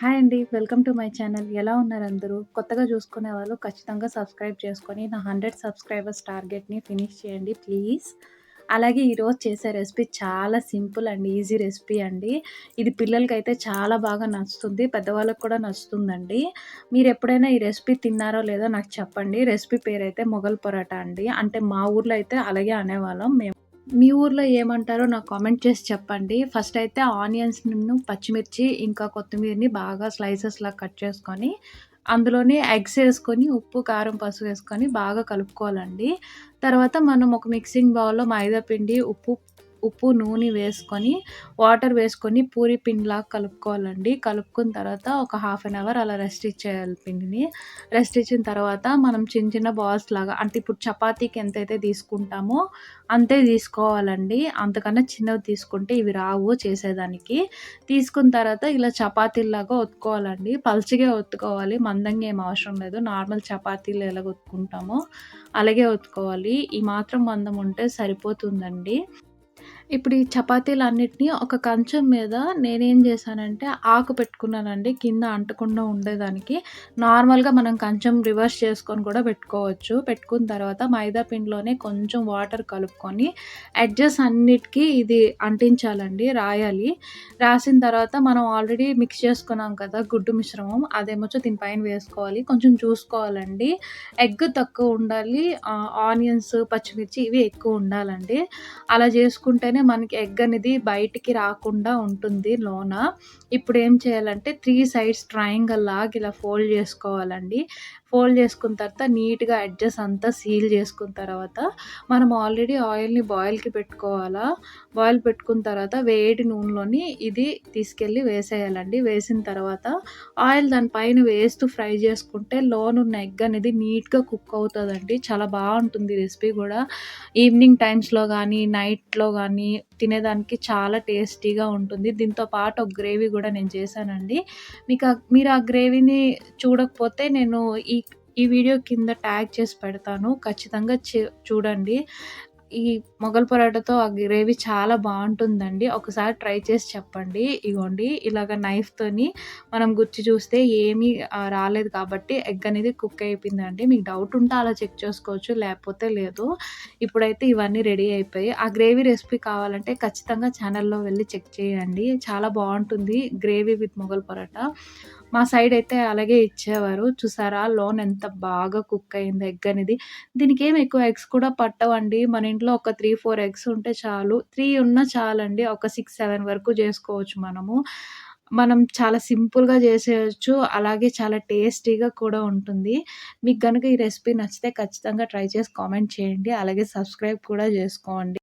Hi అండి. Welcome to my channel. ఎలా ఉన్నారు అందరూ? కొత్తగా చూసుకునే వాళ్ళు ఖచ్చితంగా సబ్స్క్రైబ్ చేసుకొని నా 100 సబ్స్క్రైబర్స్ టార్గెట్‌ని ఫినిష్ చేయండి ప్లీజ్. అలాగే ఈరోజు చేసే రెసిపీ చాలా సింపుల్ అండ్ ఈజీ రెసిపీ అండి. ఇది పిల్లలకి అయితే చాలా బాగా నచ్చుతుంది. పెద్దవాళ్ళకి కూడా నచ్చుతుందండి. మీరు ఎప్పుడైనా ఈ రెసిపీ తిన్నారో లేదో నాకు చెప్పండి. రెసిపీ పేరు అయితే మొగల్ పొరాటా అండి. అంటే మా ఊర్లో అయితే అలాగే అనేవాళ్ళం మేము. మీ ఊర్లో ఏమంటారో నాకు కామెంట్ చేసి చెప్పండి. ఫస్ట్ అయితే ఆనియన్స్‌ను, పచ్చిమిర్చి ఇంకా కొత్తిమీరని బాగా స్లైసెస్‌లా కట్ చేసుకొని, అందులోనే ఎగ్స్ వేసుకొని ఉప్పు, కారం, పసుపు వేసుకొని బాగా కలుపుకోవాలండి. తర్వాత మనం ఒక మిక్సింగ్ బౌల్‌లో మైదా పిండి, ఉప్పు ఉప్పు, నూనె వేసుకొని, వాటర్ వేసుకొని పూరి పిండిలాగా కలుపుకోవాలండి. కలుపుకున్న తర్వాత ఒక హాఫ్ అన్ అవర్ అలా రెస్ట్ ఇచ్చేయాలి పిండిని. రెస్ట్ ఇచ్చిన తర్వాత మనం చిన్న చిన్న బాల్స్ లాగా అంటే ఇప్పుడు చపాతీకి ఎంతైతే తీసుకుంటామో అంతే తీసుకోవాలండి. అంతకన్నా చిన్నవి తీసుకుంటే ఇవి రావు చేసేదానికి. తీసుకున్న తర్వాత ఇలా చపాతీలాగా ఒత్తుకోవాలండి. పల్చగా ఒత్తుకోవాలి. మందంగా ఏం అవసరం లేదు. నార్మల్ చపాతీలు ఎలాగ ఒత్తుకుంటామో అలాగే ఒత్తుకోవాలి. ఈ మాత్రం మందం ఉంటే సరిపోతుందండి. ఇప్పుడు ఈ చపాతీలు అన్నిటినీ ఒక కంచం మీద నేనేం చేశానంటే ఆకు పెట్టుకున్నానండి కింద అంటకుండా ఉండేదానికి. నార్మల్‌గా మనం కంచం రివర్స్ చేసుకొని కూడా పెట్టుకోవచ్చు. పెట్టుకున్న తర్వాత మైదా పిండిలోనే కొంచెం వాటర్ కలుపుకొని ఎడ్జెస్ అన్నిటికి ఇది అంటించాలండి. రాయాలి. రాసిన తర్వాత మనం ఆల్రెడీ మిక్స్ చేసుకున్నాం కదా! గుడ్డు మిశ్రమం అదేమొచ్చో దీనిపైన వేసుకోవాలి. కొంచెం చూసుకోవాలండి. ఎగ్ తక్కువ ఉండాలి. ఆనియన్స్, పచ్చిమిర్చి ఇవి ఎక్కువ ఉండాలండి. అలా ఉంటేనే మనకి ఎగ్ అనేది బయటికి రాకుండా ఉంటుంది లోన. ఇప్పుడు ఏం చేయాలంటే త్రీ సైడ్స్ ట్రయాంగల్ లాగా ఇలా ఫోల్డ్ చేసుకోవాలండి. ఫోల్డ్ చేసుకున్న తర్వాత నీట్‌గా ఎడ్జెస్ అంతా సీల్ చేసుకున్న తర్వాత మనం ఆల్రెడీ ఆయిల్‌ని బాయిల్‌కి పెట్టుకోవాలా. బాయిల్ పెట్టుకున్న తర్వాత వేడి నూనెలోని ఇది తీసుకెళ్ళి వేసేయాలండి. వేసిన తర్వాత ఆయిల్ దానిపైన వేస్తూ ఫ్రై చేసుకుంటే లోనున్న ఎగ్ అనేది నీట్‌గా కుక్ అవుతుందండి చాలా బాగుంటుంది రెసిపీ కూడా ఈవినింగ్ టైమ్స్‌లో కానీ నైట్‌లో కానీ కానీ తినేదానికి చాలా టేస్టీగా ఉంటుంది. దీంతో పాటు ఒక గ్రేవీ కూడా నేను చేశానండి. మీకు మీరు ఆ గ్రేవీని చూడకపోతే నేను ఈ ఈ వీడియో కింద ట్యాగ్ చేసి పెడతాను. ఖచ్చితంగా చే చూడండి. ఈ మొగల్ పరోటాతో ఆ గ్రేవీ చాలా బాగుంటుందండి ఒకసారి ట్రై చేసి చెప్పండి. ఇగోండి ఇలాగ నైఫ్‌తోని మనం గుచ్చి చూస్తే ఏమీ రాలేదు కాబట్టి ఎగ్ అనేది కుక్ అయిపోయిందండి. మీకు డౌట్ ఉంటే అలా చెక్ చేసుకోవచ్చు. లేకపోతే లేదు. ఇప్పుడైతే ఇవన్నీ రెడీ అయిపోయి ఆ గ్రేవీ రెసిపీ కావాలంటే ఖచ్చితంగా ఛానల్‌లో వెళ్ళి చెక్ చేయండి. చాలా బాగుంటుంది గ్రేవీ విత్ మొగల్ పరోటా. మా సైడ్ అయితే అలాగే ఇచ్చేవారు. చూసారా లోన్ ఎంత బాగా కుక్ అయింది ఎగ్ అనేది. దీనికి ఏం ఎక్కువ ఎగ్స్ కూడా పట్టవండి. మన ఇంట్లో ఒక 3, 4 ఎగ్స్ ఉంటే చాలు. త్రీ ఉన్నా చాలండి. ఒక 6, 7 వరకు చేసుకోవచ్చు మనము. మనం చాలా సింపుల్‌గా చేసేయొచ్చు. అలాగే చాలా టేస్టీగా కూడా ఉంటుంది. మీకు కనుక ఈ రెసిపీ నచ్చితే ఖచ్చితంగా ట్రై చేసి కామెంట్ చేయండి. అలాగే సబ్స్క్రైబ్ కూడా చేసుకోండి.